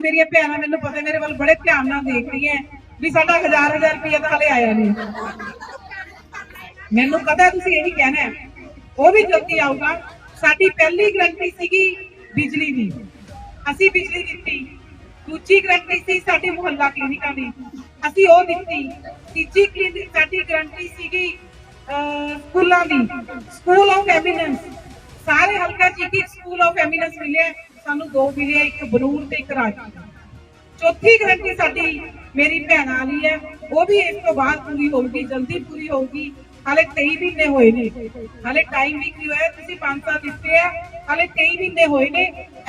ਮੇਰੀਆਂ ਭੈਣਾਂ ਮੈਨੂੰ ਪਤਾ ਮੇਰੇ ਵੱਲ ਬੜੇ ਧਿਆਨ ਨਾਲ ਦੇਖ ਰਹੀਆਂ ਵੀ ਸਾਡਾ ਹਜ਼ਾਰ ਹਜ਼ਾਰ ਰੁਪਏ ਤਾਂ ਹਲੇ ਆਇਆ ਨਹੀਂ। ਮੈਨੂੰ ਪਤਾ ਤੁਸੀਂ ਇਹ ਵੀ ਕਹਿਣਾ ਹੈ। ਉਹ ਵੀ ਜਲਦੀ ਆਊਗਾ, ਸਾਡੀ ਪਹਿਲੀ ਗਰੰਟੀ ਸੀਗੀ ਬਿਜਲੀ ਦੀ। ਅਸੀਂ ਬਿਜਲੀ ਦਿੱਤੀ, ਦੂਜੀ ਗਰੰਟੀ ਸੀ ਸਾਡੀ ਮੁਹੱਲਾ ਕਲੀਨਿਕਾਂ ਦੀ। ਅਸੀਂ ਉਹ ਦਿੱਤੀ, ਤੀਜੀ ਕਲੀਨਿਕ ਸਾਡੀ ਗਰੰਟੀ ਸੀਗੀ ਸਕੂਲਾਂ ਦੀ। ਸਕੂਲ ਆਫ ਐਮੀਨੈਂਸ ਸਾਰੇ ਹਲਕਾ ਚ ਇੱਕ ਸਕੂਲ ਆਫ ਐਮੀਨੈਂਸ ਮਿਲਿਆ ਸਾਨੂੰ ਦੋ ਮਿਲਿਆ ਇੱਕ ਬਨੂਰ ਤੇ ਇੱਕ ਰਾਜੀ। ਚੌਥੀ ਗਰੰਟੀ ਸਾਡੀ ਮੇਰੀ ਭੈਣਾਂ ਵਾਲੀ ਹੈ। ਉਹ ਵੀ ਇਸ ਤੋਂ ਬਾਅਦ ਪੂਰੀ ਹੋਊਗੀ, ਜਲਦੀ ਪੂਰੀ ਹੋਊਗੀ। ਹਾਲੇ 23 ਮਹੀਨੇ ਹੋਏ ਨੇ। ਹਾਲੇ ਟਾਈਮ ਵੀ ਕੀ ਹੋਇਆ, ਤੁਸੀਂ 5 ਸਾਲ ਦਿੱਤੇ ਆ। ਹਾਲੇ 23 ਮਹੀਨੇ ਹੋਏ ਨੇ।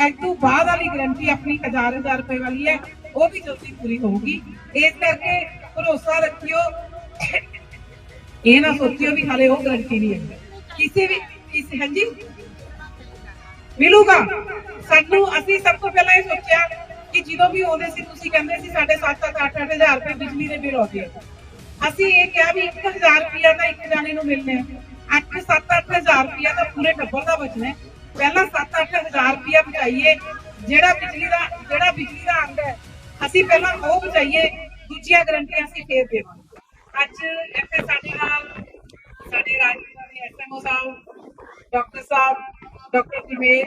ਇਸ ਤੋਂ ਬਾਅਦ ਵਾਲੀ ਗਰੰਟੀ ਆਪਣੀ 1000 1000 ਰੁਪਏ ਵਾਲੀ ਹੈ। ਉਹ ਵੀ ਜਲਦੀ ਪੂਰੀ ਹੋਊਗੀ। ਇਸ ਕਰਕੇ ਭਰੋਸਾ ਰੱਖਿਓ। ਇਹ ਨਾ ਸੋਚਿਓ ਵੀ ਹਾਲੇ ਉਹ ਗਰੰਟੀ ਨਹੀਂ ਹੈ। ਕਿਸੇ ਵੀ, ਕਿਸੇ ਹਾਂਜੀ? ਮਿਲੂਗਾ। ਸਾਨੂੰ, ਅਸੀਂ ਸਭ ਤੋਂ ਪਹਿਲਾਂ ਇਹ ਸੋਚਿਆ ਕਿ ਜਦੋਂ ਵੀ ਆਉਂਦੇ ਸੀ, ਤੁਸੀਂ ਕਹਿੰਦੇ ਸੀ ਸਾਡੇ 7-7 8-8000 ਰੁਪਏ ਬਿਜਲੀ ਦੇ ਬਿੱਲ ਆਉਂਦੇ ਅਸੀਂ ਇਹ ਕਿਹਾ ਵੀ 1000 ਰੁਪਇਆ ਤਾਂ ਇੱਕ ਜਾਣੇ ਨੂੰ ਮਿਲਨੇ ਆ 8-7-8000 ਰੁਪਇਆ ਤਾਂ ਪੂਰੇ ਟੱਬਰ ਦਾ ਬਚਣਾ ਪਹਿਲਾਂ 7-8000 ਰੁਪਇਆ ਬਚਾਈਏ, ਜਿਹੜਾ ਬਿਜਲੀ ਦਾ, ਜਿਹੜਾ ਬਿਜਲੀ ਦਾ ਅੰਗ ਹੈ, ਅਸੀਂ ਪਹਿਲਾਂ ਉਹ ਬਚਾਈਏ, ਦੂਜੀਆਂ ਗਰੰਟੀਆਂ ਅਸੀਂ ਫੇਰ ਦੇਵਾਂਗੇ। ਅੱਜ ਇੱਥੇ ਸਾਡੇ ਨਾਲ ਸਾਡੇ ਰਾਜਪੁਰਾ ਦੇ ਐਸਐਮਓ ਸਾਹਿਬ, ਡਾਕਟਰ ਸਾਹਿਬ ਡਾਕਟਰ ਜਮੇਲ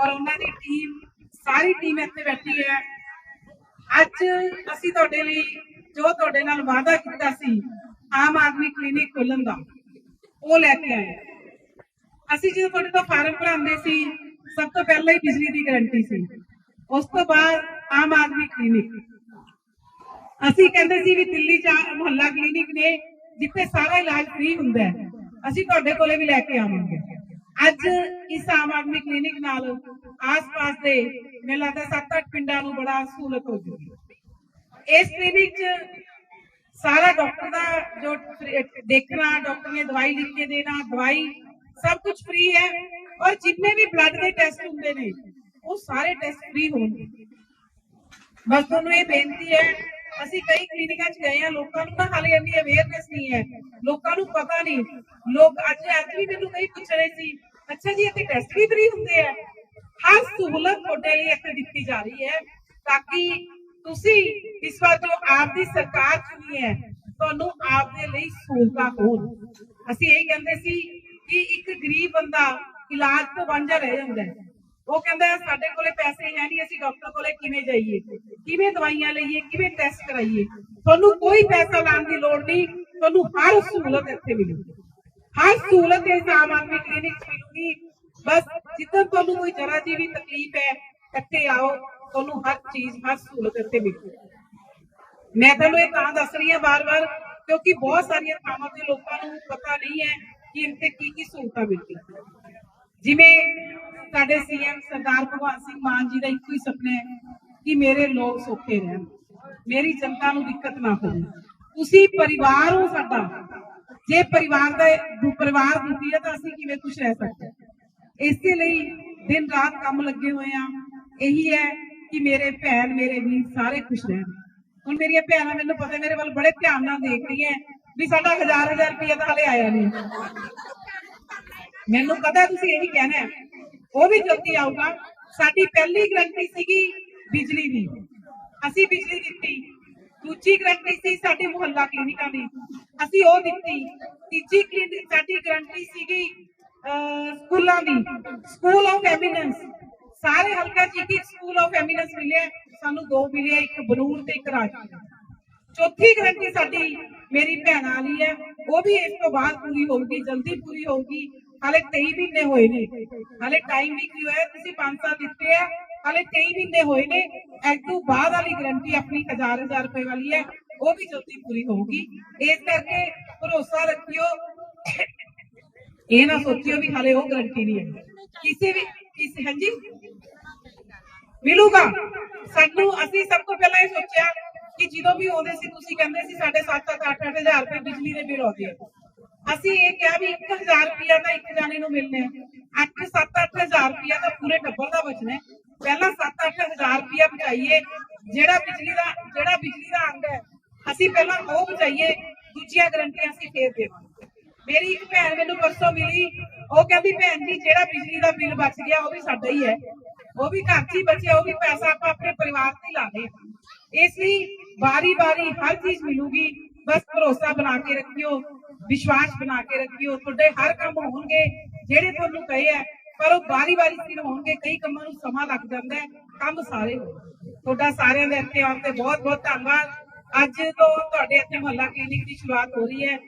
ਔਰ ਉਹਨਾਂ ਦੀ ਟੀਮ ਸਾਰੀ ਟੀਮ ਇੱਥੇ ਬੈਠੀ ਹੈ। ਅੱਜ ਅਸੀਂ ਤੁਹਾਡੇ ਲਈ, ਜੋ ਤੁਹਾਡੇ ਨਾਲ ਵਾਅਦਾ ਕੀਤਾ ਸੀ, ਆਮ ਆਦਮੀ ਕਲੀਨਿਕ ਖੋਲਣ ਦਾ, ਉਹ ਲੈ ਕੇ ਆਏ ਅਸੀਂ ਜਦੋਂ ਤੁਹਾਡੇ ਤੋਂ ਫਾਰਮ ਭਰਾਉਂਦੇ ਸੀ, ਸਭ ਤੋਂ ਪਹਿਲਾਂ ਹੀ ਬਿਜਲੀ ਦੀ ਗਾਰੰਟੀ ਸੀ। ਉਸ ਤੋਂ ਬਾਅਦ ਆਮ ਆਦਮੀ ਕਲੀਨਿਕ ਅਸੀਂ ਕਹਿੰਦੇ ਸੀ ਵੀ ਦਿੱਲੀ ਚ ਆ- ਮੁਹੱਲਾ ਕਲੀਨਿਕ ਨੇ, ਜਿੱਥੇ ਸਾਰਾ ਇਲਾਜ ਫ੍ਰੀ ਹੁੰਦਾ ਹੈ। ਅਸੀਂ ਤੁਹਾਡੇ ਕੋਲੇ ਵੀ ਲੈ ਕੇ ਆਵਾਂਗੇ। ਅੱਜ ਇਸ ਆਮ ਆਦਮੀ ਕਲੀਨਿਕ ਨਾਲ ਆਸ-ਪਾਸ ਦੇ ਮੈਨੂੰ ਲੱਗਦਾ 7-8 ਪਿੰਡਾਂ ਨੂੰ ਬੜਾ ਸਹੂਲਤ ਹੋ ਜੂਗੀ ਇਸ ਕਲੀਨਿਕ 'ਚ ਸਾਰਾ ਡਾਕਟਰ ਦਾ ਜੋ ਫਰੀ- ਦੇਖਣਾ ਡਾਕਟਰ ਨੇ ਦਵਾਈ ਲਿਖ ਕੇ ਦੇਣਾ ਦਵਾਈ ਸਭ ਕੁਝ ਫ੍ਰੀ ਹੈ ਔਰ ਜਿੰਨੇ ਵੀ ਬਲੱਡ ਦੇ ਟੈਸਟ ਹੁੰਦੇ ਨੇ ਉਹ ਸਾਰੇ ਟੈਸਟ ਫ੍ਰੀ ਹੋਣਗੇ ਬਸ ਤੁਹਾਨੂੰ ਇਹ ਬੇਨਤੀ ਹੈ ਅਸੀਂ ਕਈ ਕਲੀਨਿਕਾਂ 'ਚ ਗਏ ਆ ਲੋਕਾਂ ਨੂੰ ਨਾ ਹਾਲੇ ਇੰਨੀ ਅਵੇਅਰਨੈਸ ਨਹੀਂ ਹੈ ਲੋਕਾਂ ਨੂੰ ਪਤਾ ਨਹੀਂ ਲੋਕ ਅੱਜ ਅੱਜ ਵੀ ਮੈਨੂੰ ਕਈ ਪੁੱਛ ਰਹੇ ਸੀ ਅੱਛਾ ਜੀ, ਇੱਥੇ ਟੈਸਟ ਵੀ ਫ੍ਰੀ ਹੁੰਦੇ ਆ। ਹਰ ਸਹੂਲਤ ਤੁਹਾਡੇ ਲਈ ਇੱਥੇ ਦਿੱਤੀ ਜਾ ਰਹੀ ਹੈ, ਤਾਂ ਕਿ ਤੁਸੀਂ ਇਸ ਵਾਰ ਜੋ ਆਪ ਦੀ ਸਰਕਾਰ ਚੁਣੀ ਹੈ, ਤੁਹਾਨੂੰ ਆਪ ਦੇ ਲਈ ਸਹੂਲਤਾਂ ਹੋਣ। ਅਸੀਂ ਇਹ ਕਹਿੰਦੇ ਸੀ ਕਿ ਇੱਕ ਗਰੀਬ ਬੰਦਾ ਇਲਾਜ ਤੋਂ ਵਾਂਝਾ ਰਹਿ ਜਾਂਦਾ ਹੈ। ਉਹ ਕਹਿੰਦਾ, ਸਾਡੇ ਕੋਲੇ ਪੈਸੇ ਹੈ ਨਹੀਂ, ਅਸੀਂ ਡਾਕਟਰ ਕੋਲੇ ਕਿਵੇਂ ਜਾਈਏ? ਕਿਵੇਂ ਦਵਾਈਆਂ ਲਈਏ? ਕਿਵੇਂ ਟੈਸਟ ਕਰਾਈਏ? ਤੁਹਾਨੂੰ ਕੋਈ ਪੈਸਾ ਲਾਉਣ ਦੀ ਲੋੜ ਨਹੀਂ, ਤੁਹਾਨੂੰ ਹਰ ਸਹੂਲਤ ਇੱਥੇ ਮਿਲੂਗੀ। ਹਰ ਸਹੂਲਤ ਇਸ ਆਮ ਆਦਮੀ ਕਲੀਨਿਕ ਤੁਹਾਨੂੰ ਕੋਈ ਜਰਾ ਜੀ ਵੀ ਤਕਲੀਫ ਹੈ, ਇੱਥੇ ਆਓ, ਤੁਹਾਨੂੰ ਹਰ ਚੀਜ਼, ਹਰ ਸਹੂਲਤ ਇੱਥੇ ਮਿਲੂਗੀ ਮੈਂ ਤੁਹਾਨੂੰ ਇਹ ਤਾਂ ਦੱਸ ਰਹੀ ਹਾਂ ਬਾਰ-ਬਾਰ ਕਿਉਂਕਿ ਬਹੁਤ ਸਾਰੀਆਂ ਥਾਵਾਂ ਤੇ ਲੋਕਾਂ ਨੂੰ ਪਤਾ ਨਹੀਂ ਹੈ ਕਿ ਇੱਥੇ ਕੀ ਕੀ ਸਹੂਲਤਾਂ ਮਿਲਦੀਆਂ ਜਿਵੇਂ ਸਾਡੇ ਸੀਐਮ ਸਰਦਾਰ ਭਗਵੰਤ ਸਿੰਘ ਮਾਨ ਜੀ ਦਾ ਇੱਕੋ ਹੀ ਸੁਪਨਾ ਹੈ ਕਿ ਮੇਰੇ ਲੋਕ ਸੌਖੇ ਰਹਿਣ। ਮੇਰੀ ਜਨਤਾ ਨੂੰ ਦਿੱਕਤ ਨਾ ਹੋਵੇ। ਤੁਸੀਂ ਪਰਿਵਾਰ ਹੋ ਸਾਡਾ। ਜੇ ਪਰਿਵਾਰ ਦਾ ਪਰਿਵਾਰ ਦੁਖੀ ਹੈ ਤਾਂ ਅਸੀਂ ਕਿਵੇਂ ਖੁਸ਼ ਰਹਿ ਸਕਦੇ ਇਸੇ ਲਈ ਦਿਨ ਰਾਤ ਕੰਮ ਲੱਗੇ ਹੋਏ ਆ। ਇਹੀ ਹੈ ਕਿ ਮੇਰੇ ਭੈਣ, ਮੇਰੇ ਵੀਰ ਸਾਰੇ ਖੁਸ਼ ਰਹਿਣ। ਹੁਣ ਮੇਰੀਆਂ ਭੈਣਾਂ ਮੈਨੂੰ ਪਤਾ, ਮੇਰੇ ਵੱਲ ਬੜੇ ਧਿਆਨ ਨਾਲ ਦੇਖ ਰਹੀਆਂ ਵੀ ਸਾਡਾ ਹਜ਼ਾਰ ਹਜ਼ਾਰ ਰੁਪਏ ਤਾਂ ਹਲੇ ਆਇਆ ਨਹੀਂ। ਮੈਨੂੰ ਪਤਾ ਤੁਸੀਂ ਇਹ ਕਹਿਣਾ ਉਹ ਵੀ ਜਲਦੀ ਆਊਗਾ। ਸਾਡੀ ਪਹਿਲੀ ਗਰੰਟੀ ਸੀਗੀ ਬਿਜਲੀ ਦੀ। ਅਸੀਂ ਬਿਜਲੀ ਦਿੱਤੀ। ਦੂਜੀ ਗਰੰਟੀ ਸੀ ਸਾਡੇ ਮੁਹੱਲਾ ਕਲੀਨਿਕਾਂ ਦੀ। ਅਸੀਂ ਉਹ ਦਿੱਤੀ। ਤੀਜੀ ਕਲੀਨਿਕ ਸਾਡੀ ਗਰੰਟੀ ਸੀਗੀ ਸਕੂਲਾਂ ਦੀ ਸਕੂਲ ਆਫ ਐਮੀਨੈਂਸ ਸਾਰੇ ਹਲਕਾ ਚ ਇੱਕ ਸਕੂਲ ਆਫ ਐਮੀਨੈਂਸ ਮਿਲਿਆ ਸਾਨੂੰ ਦੋ ਮਿਲਿਆ ਇੱਕ ਬਨੂਰ ਤੇ ਇੱਕ ਰਾਜੀ ਚੌਥੀ ਗਰੰਟੀ ਸਾਡੀ ਮੇਰੀ ਭੈਣਾਂ ਵਾਲੀ ਹੈ। ਉਹ ਵੀ ਇਸ ਤੋਂ ਬਾਅਦ ਪੂਰੀ ਹੋਊਗੀ, ਜਲਦੀ ਪੂਰੀ ਹੋਊਗੀ। ਹਾਲੇ 23 ਮਹੀਨੇ ਹੋਏ ਨੇ। ਹਾਲੇ ਟਾਈਮ ਵੀ ਕੀ ਹੋਇਆ? ਤੁਸੀਂ 5 ਸਾਲ ਦਿੱਤੇ ਆ। ਹਾਲੇ 23 ਮਹੀਨੇ ਹੋਏ ਨੇ। ਇਸ ਤੋਂ ਬਾਅਦ ਵਾਲੀ ਗਰੰਟੀ ਆਪਣੀ 1000 1000 ਰੁਪਏ ਵਾਲੀ ਹੈ। ਉਹ ਵੀ ਜਲਦੀ ਪੂਰੀ ਹੋਊਗੀ। ਇਸ ਕਰਕੇ ਭਰੋਸਾ ਰੱਖਿਓ। ਇਹ ਨਾ ਸੋਚਿਓ ਵੀ ਹਾਲੇ ਉਹ ਗਰੰਟੀ ਨਹੀਂ ਹੈ। ਕਿਸੇ ਵੀ ਕਿਸੇ ਹਾਂਜੀ? ਮਿਲੂਗਾ। ਸਾਨੂੰ ਅਸੀਂ ਸਭ ਤੋਂ ਪਹਿਲਾਂ ਇਹ ਸੋਚਿਆ ਕਿ ਜਦੋਂ ਵੀ ਆਉਂਦੇ ਸੀ, ਤੁਸੀਂ ਕਹਿੰਦੇ ਸੀ ਸਾਡੇ 7-7 8-8000 ਰੁਪਏ ਬਿਜਲੀ ਦੇ ਬਿੱਲ ਆਉਂਦੇ ਆ। ਅਸੀਂ ਇਹ ਕਿਹਾ ਵੀ 1000 ਰੁਪਇਆ ਤਾਂ ਇੱਕ ਜਾਣੇ ਨੂੰ ਮਿਲਨੇ 8-7-8000 ਰੁਪਇਆ ਤਾਂ ਪੂਰੇ ਟੱਬਰ ਦਾ ਬਚਣਾ ਹੈ। ਪਹਿਲਾਂ 7-8000 ਰੁਪਇਆ ਬਚਾਈਏ, ਜਿਹੜਾ ਬਿਜਲੀ ਦਾ ਜਿਹੜਾ ਬਿਜਲੀ ਦਾ ਅੰਗ ਹੈ, ਅਸੀਂ ਪਹਿਲਾਂ ਉਹ ਬਚਾਈਏ, ਦੂਜੀਆਂ ਗਰੰਟੀਆਂ ਅਸੀਂ ਫੇਰ ਦੇਵਾਂਗੇ। ਮੇਰੀ ਇੱਕ ਭੈਣ ਮੈਨੂੰ ਪਰਸੋਂ ਮਿਲੀ। ਉਹ ਕਹਿੰਦੀ, ਭੈਣ ਜੀ, ਜਿਹੜਾ ਬਿਜਲੀ ਦਾ ਬਿੱਲ ਬਚ ਗਿਆ, ਉਹ ਵੀ ਸਾਡਾ ਹੀ ਹੈ। ਉਹ ਵੀ ਘਰ 'ਚ ਹੀ ਬਚਿਆ, ਉਹ ਵੀ ਪੈਸਾ ਆਪਾਂ ਆਪਣੇ ਪਰਿਵਾਰ ਤੇ ਹੀ ਇਸ ਲਈ ਵਾਰੀ ਵਾਰੀ ਹਰ ਚੀਜ਼ ਮਿਲੂਗੀ। ਬਸ ਭਰੋਸਾ ਬਣਾ ਕੇ ਰੱਖਿਓ, ਵਿਸ਼ਵਾਸ ਬਣਾ ਕੇ ਰੱਖਿਓ। ਤੁਹਾਡੇ ਹਰ ਕੰਮ ਹੋਣਗੇ, ਜਿਹੜੇ ਤੁਹਾਨੂੰ ਕਹੇ ਆ ਪਰ ਉਹ ਵਾਰੀ ਵਾਰੀ ਸਿਰ ਹੋਣਗੇ, ਕਈ ਕੰਮਾਂ ਨੂੰ ਸਮਾਂ ਲੱਗ ਜਾਂਦਾ ਹੈ, ਕੰਮ ਸਾਰੇ ਹੋਣਗੇ ਤੁਹਾਡਾ ਸਾਰਿਆਂ ਦੇ ਇੱਥੇ ਆਉਣ ਤੇ ਬਹੁਤ ਬਹੁਤ ਧੰਨਵਾਦ। ਅੱਜ ਤੋਂ ਤੁਹਾਡੇ ਇੱਥੇ ਮੁਹੱਲਾ ਕਲੀਨਿਕ ਦੀ ਸ਼ੁਰੂਆਤ ਹੋ ਰਹੀ ਹੈ।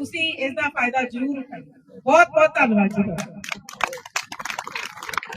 ਤੁਸੀਂ ਇਸ ਦਾ ਫਾਇਦਾ ਜ਼ਰੂਰ ਉਠਾਓ ਬਹੁਤ ਬਹੁਤ ਧੰਨਵਾਦ ਜੀ ਤੁਹਾਡਾ।